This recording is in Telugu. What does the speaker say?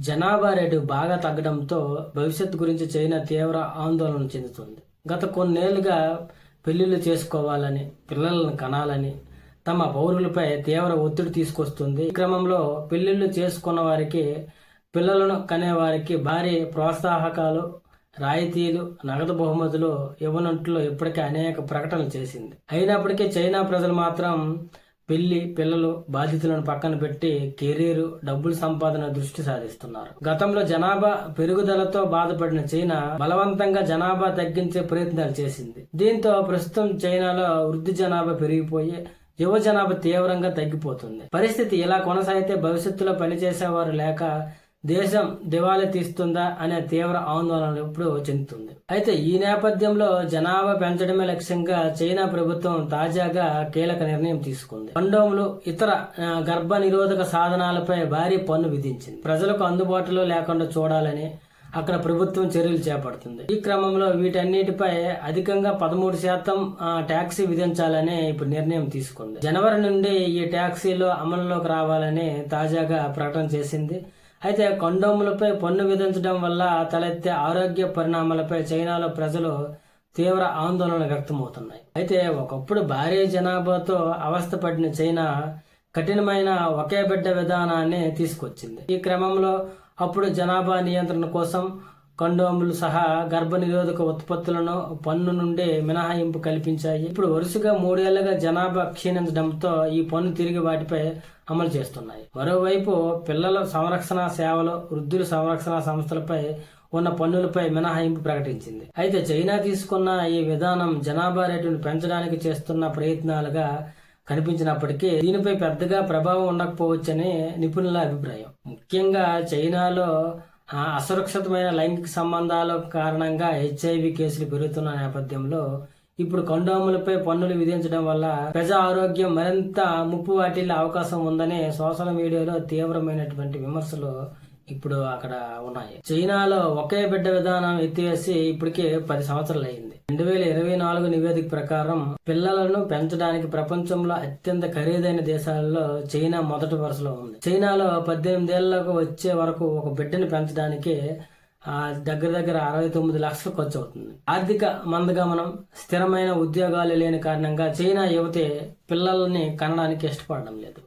జనాభా రేటు బాగా తగ్గడంతో భవిష్యత్తు గురించి చైనా తీవ్ర ఆందోళన చెందుతుంది. గత కొన్నేళ్ళుగా పెళ్ళిళ్ళు చేసుకోవాలని పిల్లలను కనాలని తమ పౌరులపై తీవ్ర ఒత్తిడి తీసుకొస్తుంది. ఈ క్రమంలో పెళ్ళిళ్ళు చేసుకున్న వారికి పిల్లలను కనే వారికి భారీ ప్రోత్సాహకాలు రాయితీలు నగదు బహుమతులు ఇవ్వనట్లు ఇప్పటికే అనేక ప్రకటనలు చేసింది. అయినప్పటికీ చైనా ప్రజలు మాత్రం పెళ్ళి పిల్లలు బాధ్యతలను పక్కన పెట్టి కెరీర్ డబ్బులు సంపాదన దృష్టి సాధిస్తున్నారు. గతంలో జనాభా పెరుగుదలతో బాధపడిన చైనా బలవంతంగా జనాభా తగ్గించే ప్రయత్నాలు చేసింది. దీంతో ప్రస్తుతం చైనాలో వృద్ధి జనాభా పెరిగిపోయి యువ జనాభా తీవ్రంగా తగ్గిపోతుంది. పరిస్థితి ఇలా కొనసాగితే భవిష్యత్తులో పనిచేసేవారు లేక దేశం దివాళీ తీస్తుందా అనే తీవ్ర ఆందోళన ఇప్పుడు చెందుతుంది. అయితే ఈ నేపథ్యంలో జనాభా పెంచడమే లక్ష్యంగా చైనా ప్రభుత్వం తాజాగా కీలక నిర్ణయం తీసుకుంది. కండోములు ఇతర గర్భ నిరోధక సాధనాలపై భారీ పన్ను విధించింది. ప్రజలకు అందుబాటులో లేకుండా చూడాలని అక్కడ ప్రభుత్వం చర్యలు చేపడుతుంది. ఈ క్రమంలో వీటన్నిటిపై అధికంగా పదమూడు శాతం ట్యాక్సీ విధించాలని ఇప్పుడు నిర్ణయం తీసుకుంది. జనవరి నుండి ఈ ట్యాక్సీలు అమలులోకి రావాలని తాజాగా ప్రకటన చేసింది అయితే కొండోములపై పన్ను విధించడం వల్ల తలెత్తే ఆరోగ్య పరిణామాలపై చైనాలో ప్రజలు తీవ్ర ఆందోళన వ్యక్తమవుతున్నాయి. అయితే ఒకప్పుడు భారీ జనాభాతో అవస్థపడిన చైనా కఠినమైన ఒకే బిడ్డ విధానాన్ని తీసుకొచ్చింది. ఈ క్రమంలో అప్పుడు జనాభా నియంత్రణ కోసం కండోములు సహా గర్భ నిరోధక ఉత్పత్తులను పన్ను నుండి మినహాయింపు కల్పించాయి. ఇప్పుడు వరుసగా మూడేళ్ళుగా జనాభా క్షీణించడంతో ఈ పన్ను తిరిగి వాటిపై అమలు చేస్తున్నాయి. మరోవైపు పిల్లల సంరక్షణ సేవలు వృద్ధుల సంరక్షణ సంస్థలపై ఉన్న పన్నులపై మినహాయింపు ప్రకటించింది. అయితే చైనా తీసుకున్న ఈ విధానం జనాభా రేటును పెంచడానికి చేస్తున్న ప్రయత్నాలుగా కనిపించినప్పటికీ దీనిపై పెద్దగా ప్రభావం ఉండకపోవచ్చని నిపుణుల అభిప్రాయం. ముఖ్యంగా చైనాలో అసురక్షితమైన లైంగిక సంబంధాల కారణంగా హెచ్ఐవి కేసులు పెరుగుతున్న నేపథ్యంలో ఇప్పుడు కండోములపై పన్నులు విధించడం వల్ల ప్రజా ఆరోగ్యం మరింత ముప్పు వాటిల్లే అవకాశం ఉందని సోషల్ మీడియాలో తీవ్రమైనటువంటి విమర్శలు ఇప్పుడు అక్కడ ఉన్నాయి. చైనాలో ఒకే బిడ్డ విధానం ఎత్తివేసి ఇప్పటికే పది సంవత్సరాలు అయింది రెండు వేల ఇరవై నాలుగు నివేదిక ప్రకారం పిల్లలను పెంచడానికి ప్రపంచంలో అత్యంత ఖరీదైన దేశాలలో చైనా మొదటి వరుసలో ఉంది. చైనాలో పద్దెనిమిదేళ్ళకు వచ్చే వరకు ఒక బిడ్డను పెంచడానికి ఆ దగ్గర దగ్గర అరవై తొమ్మిది లక్షలు ఖర్చు అవుతుంది ఆర్థిక మందగమనం స్థిరమైన ఉద్యోగాలు లేని కారణంగా చైనా యువతే పిల్లల్ని కనడానికి ఇష్టపడడం లేదు.